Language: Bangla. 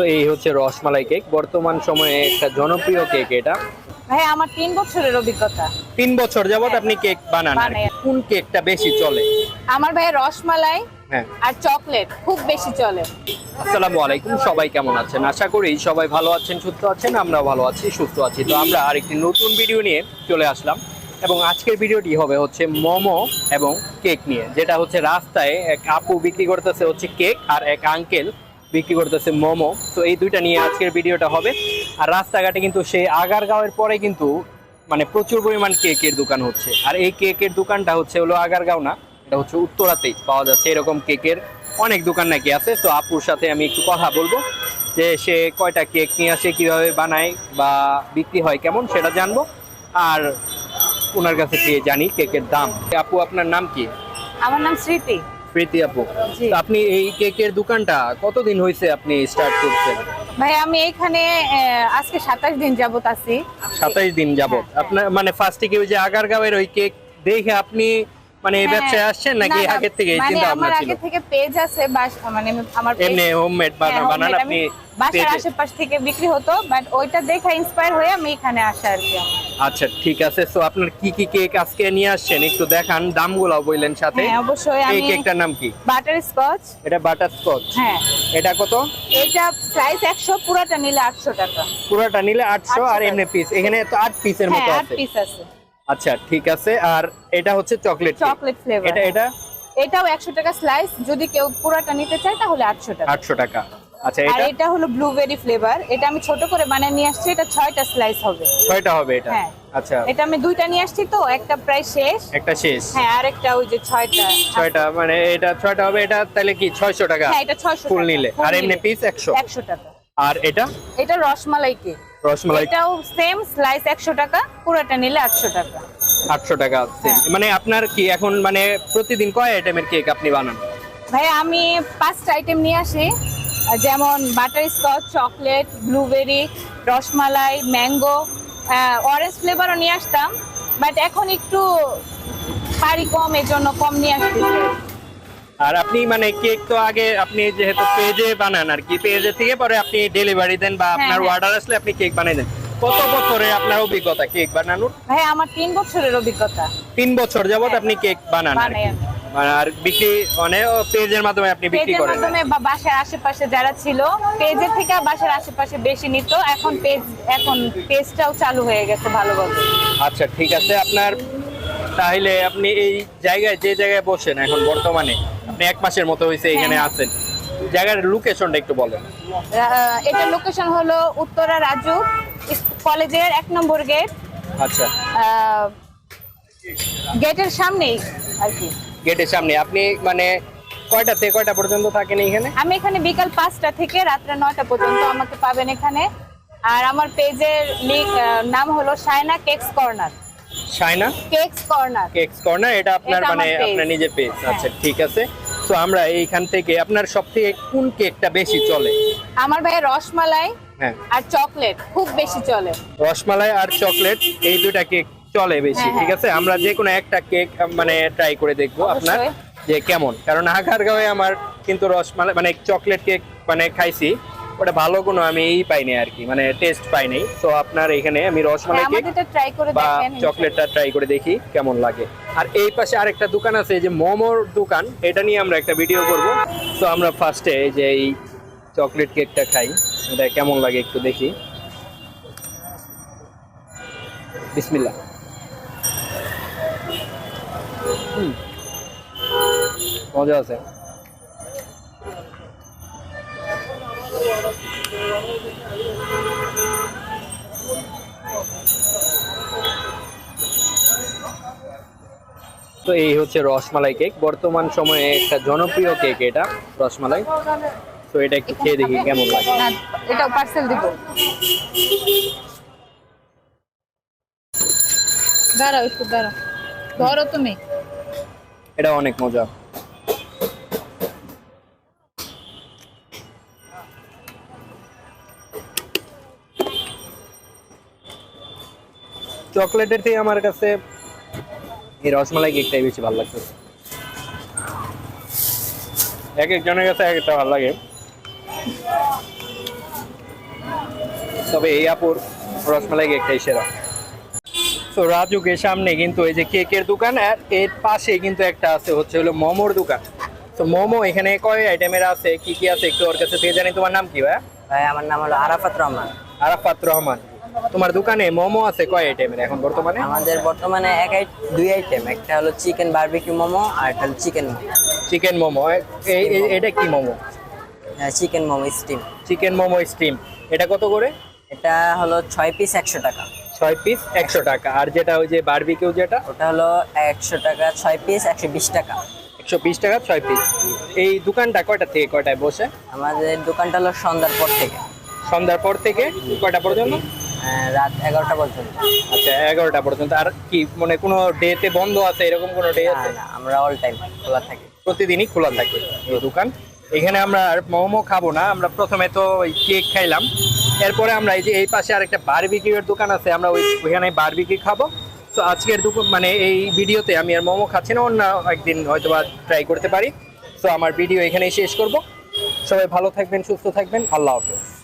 তো এই হচ্ছে রসমালাই কেক। বর্তমান সময়ে একটা জনপ্রিয় কেক এটা। ভাই আমার তিন বছরের অভিজ্ঞতা। তিন বছর যাবত আপনি কেক বানান আর কি। বানাই। কোন কেকটা বেশি চলে? আমার ভাই রসমালাই হ্যাঁ। আর চকলেট খুব বেশি চলে। আসসালামু আলাইকুম সবাই কেমন আছেন? আশা করি সবাই ভালো আছেন সুস্থ আছেন আমরাও ভালো আছি সুস্থ আছি। তো আমরা আরেকটি নতুন ভিডিও নিয়ে চলে আসলাম এবং আজকের ভিডিওটি হবে হচ্ছে মোমো এবং কেক নিয়ে যেটা হচ্ছে রাস্তায় এক আপু বিক্রি করতেছে হচ্ছে কেক আর এক আঙ্কেল বিক্রি করতেছে মোমো। তো এই দুইটা নিয়ে আজকের ভিডিওটা হবে। আর রাস্তাঘাটে কিন্তু সেই আগারগাঁওয়ের পরে কিন্তু মানে প্রচুর পরিমাণ কেকের দোকান হচ্ছে। আর এই কেকের দোকানটা হচ্ছে হলো আগারগাঁও না, এটা হচ্ছে উত্তরাতেই পাওয়া যাচ্ছে। এরকম কেকের অনেক দোকান নাকি আছে। তো আপুর সাথে আমি একটু কথা বলব, যে সে কয়টা কেক নিয়ে আসে, কীভাবে বানায় বা বিক্রি হয় কেমন সেটা জানব। আর ওনার কাছে গিয়ে জানি কেকের দাম। আপু, আপনার নাম কি? আমার নাম স্মৃতি। প্রীতি আপু তো আপনি এই কেকের দোকানটা কতদিন হয়েছে আপনি স্টার্ট করছেন? ভাই আমি এখানে আজকে সাতাশ দিন যাবত আছি। সাতাইশ দিন যাবত। আপনার মানে ফার্স্টে কি ওই যে আগারগাঁওয়ের ওই কেক দেখে আপনি মানে এই হ্যাঁ, ব্যবসায় আসছেন নাকি না, থেকে মানে চিন্তা ভাবনা ছিল? আগে থেকে পেজ আছে মানে আমার এমনি হোমমেড হ্যাঁ, বানান আপনি বাসার আশেপাশ থেকে বিক্রি হতো বাট ওইটা দেখে ইন্সপায়ার হয়ে আমি এখানে আসা আর কি আচ্ছা ঠিক আছে। তো আপনার কি কি কেক আজকে নিয়ে আসছেন? একটু দেখান দামগুলো বললেন সাথে। হ্যাঁ অবশ্যই আমি এই কেকটার নাম কি? বাটার স্কচ এটা বাটার স্কচ হ্যাঁ। এটা কত? এটা প্রাইস একশো পুরাটা নিলে আটশো টাকা। পুরোটা নিলে আটশো 800 আর এমনি পিস এখানে তো আট পিসের হ্যাঁ মতো আট আছে। পিস আছে। আচ্ছা ঠিক আছে। আর এটা হচ্ছে চকলেট চকলেট ফ্লেভার এটা এটা? এটাও একশো টাকা স্লাইস যদি কেউ পুরাটা নিতে চায় তাহলে আটশো টাকা। আটশো টাকা। আচ্ছা আর এটা? এটা হলো ব্লুবেরি ফ্লেভার এটা আমি ছোট করে বানিয়ে নিয়ে আসছি এটা ছয়টা স্লাইস হবে। ছয়টা হবে এটা? হ্যাঁ। আচ্ছা। এটা আমি দুইটা নিয়ে আসছি তো একটা প্রায় শেষ। একটা শেষ। হ্যাঁ আরেকটা ওই যে ছয়টা। ছয়টা মানে এটা ছয়টা হবে এটা তাহলে কি ছয়শো টাকা? হ্যাঁ এটা ছয়শো ফুল নিলে। আর এমনি পিস একশো? একশো টাকা। আর এটা? এটা রসমালাই কেক রসমালাই এটাও সেম স্লাইস একশো টাকা পুরোটা নিলে আটশো টাকা। আটশো টাকা আছে হ্যাঁ। মানে আপনার কি এখন মানে প্রতিদিন কয় আইটেমের কেক আপনি বানান? ভাই আমি পাঁচটা আইটেম নিয়ে আসি। যেমন butterscotch chocolate blueberry rasmalai mango orange ফ্লেভারও নিয়ে আসতাম। বাট এখন একটু পারি কম এই জন্য কম নিয়ে আসতেছি। আর আপনি মানে কেক তো আগে আপনি যেহেতু পেজে বানান আর কি পেজে থেকে পরে আপনি ডেলিভারি দেন বা আপনার হ্যাঁ। অর্ডার আসলে আপনি কেক বানিয়ে দেন। কত বছরে আপনার অভিজ্ঞতা কেক বানানোর? ভাই আমার তিন বছরের অভিজ্ঞতা। তিন বছর যাবত আপনি কেক বানান আর বানাই কি আর বিক্রি মানে পেজের মাধ্যমে আপনি বিক্রি করেন পেজের মাধ্যমে বা বাসার আশেপাশে যারা ছিল পেজের থেকে বাসার আশেপাশে বেশি নিত। এখন পেজ এখন পেজটাও চালু হয়ে গেছে ভালোভাবে আচ্ছা ঠিক আছে। আপনার তাহলে আপনি এই জায়গায় যে জায়গায় বসেন এখন বর্তমানে আপনি এক মাসের মতো হয়েছে এখানে হ্যাঁ। আছেন। জায়গার লোকেশনটা একটু বলেন। এটার লোকেশন হলো উত্তরা রাজু কলেজের এক নম্বর গেট। আচ্ছা। গেটের সামনেই আর কি। গেটের সামনে। আপনি মানে কয়টা থেকে কয়টা পর্যন্ত থাকেন এখানে আমি এখানে বিকাল পাঁচটা থেকে রাত্রে নয়টা পর্যন্ত আমাকে পাবেন এখানে। আর আমার পেজের নাম হলো Saina cakes corner. Saina cakes corner cakes corner এটা আপনার মানে আপনার নিজের পেজ হ্যাঁ। আচ্ছা ঠিক আছে। তো আমরা এইখান থেকে আপনার সব থেকে কোন কেকটা বেশি চলে? আমার ভাই রসমালাই হ্যাঁ। আর চকলেট খুব বেশি চলে। রসমালাই আর চকলেট এই দুটা কেক চলে বেশি হ্যাঁ, ঠিক আছে? আমরা যে কোনো একটা কেক মানে ট্রাই করে দেখব আপনার যে কেমন। কারণ আগারগাঁওয়ে আমার কিন্তু রসমালাই মানে চকলেট কেক মানে খাইছি। ওটা ভালো কোনো আমি এই পাইনি আর কি মানে টেস্ট পাইনি। তো আপনার এখানে আমি রসমালাই হ্যাঁ, কেক আমাদেরটা ট্রাই করে বা চকলেটটা ট্রাই করে দেখি কেমন লাগে। আর এই পাশে আরেকটা দোকান আছে এই যে মোমোর দোকান এটা নিয়ে আমরা একটা ভিডিও করব। তো আমরা ফার্স্টে এই যে এই চকলেট কেকটা খাই এটা কেমন লাগে একটু দেখি। বিসমিল্লাহ। মজা আছে। তো এই হচ্ছে রসমালাই কেক। বর্তমান সময়ে একটা জনপ্রিয় কেক এটা রসমালাই। তো এটা একটু খেয়ে দেখি কেমন লাগে। এটা পার্সেল দিব। দাঁড়াও একটু দাঁড়াও। ধরো তুমি। এটা অনেক মজা। চকলেটের থেকে আমার কাছে এই রসমালাই কেকটাই বেশি ভালো লাগছে। এক একজনের কাছে এক একটা ভালো লাগে। তবে এই আপুর রসমালাই কেকটাই সেরা। তো রাজুকের সামনে কিন্তু এই যে কেকের দোকান আর এর পাশে কিন্তু একটা আছে হচ্ছে হলো মোমোর দোকান। তো মোমো এখানে কয় আইটেমের আছে কি কি আছে একটু ওর কাছে থেকে জানি। তোমার নাম কি ভাই ভাই আমার নাম হলো আরাফাত রহমান। আরাফাত রহমান। তোমার দোকানে মোমো আছে কয় আইটেমের এখন বর্তমানে? আমাদের বর্তমানে এক দুই আইটেম একটা হলো চিকেন বারবিকিউ মোমো আর একটা হলো চিকেন মোমো। চিকেন মোমো এটা কি মোমো? হ্যাঁ chicken momo steam chicken momo steam এটা কত করে? এটা হলো ছয় পিস একশো টাকা। ছয় পিস একশো টাকা। আর যেটা ওই যে বারবিকিউ যেটা? ওটা হলো একশো টাকা ছয় পিস একশো বিশ টাকা। একশো বিশ টাকা ছয় পিস এই দোকানটা কয়টা থেকে কয়টায় বসে? আমাদের দোকানটা হলো সন্ধ্যার পর থেকে। সন্ধ্যার পর থেকে কয়টা পর্যন্ত? রাত এগারোটা পর্যন্ত। আচ্ছা এগারোটা পর্যন্ত। আর কি মানে কোনো ডেতে বন্ধ আছে এরকম কোনো ডে আছে? না আমরা অল টাইম খোলা থাকি। প্রতিদিনই খোলা থাকে এই দোকান। এখানে আমরা আর মোমো খাব না আমরা প্রথমে তো ওই কেক খাইলাম। এরপরে আমরা এই যে এই পাশে আরেকটা বারবিকিউ এর দোকান আছে আমরা ওই ওইখানে বারবিকিউ খাব। তো আজকের দুপুর মানে এই ভিডিওতে আমি আর মোমো খাচ্ছি না অন্য একদিন হয়তো বা ট্রাই করতে পারি। তো আমার ভিডিও এখানেই শেষ করব। সবাই ভালো থাকবেন সুস্থ থাকবেন আল্লাহ হাফেজ।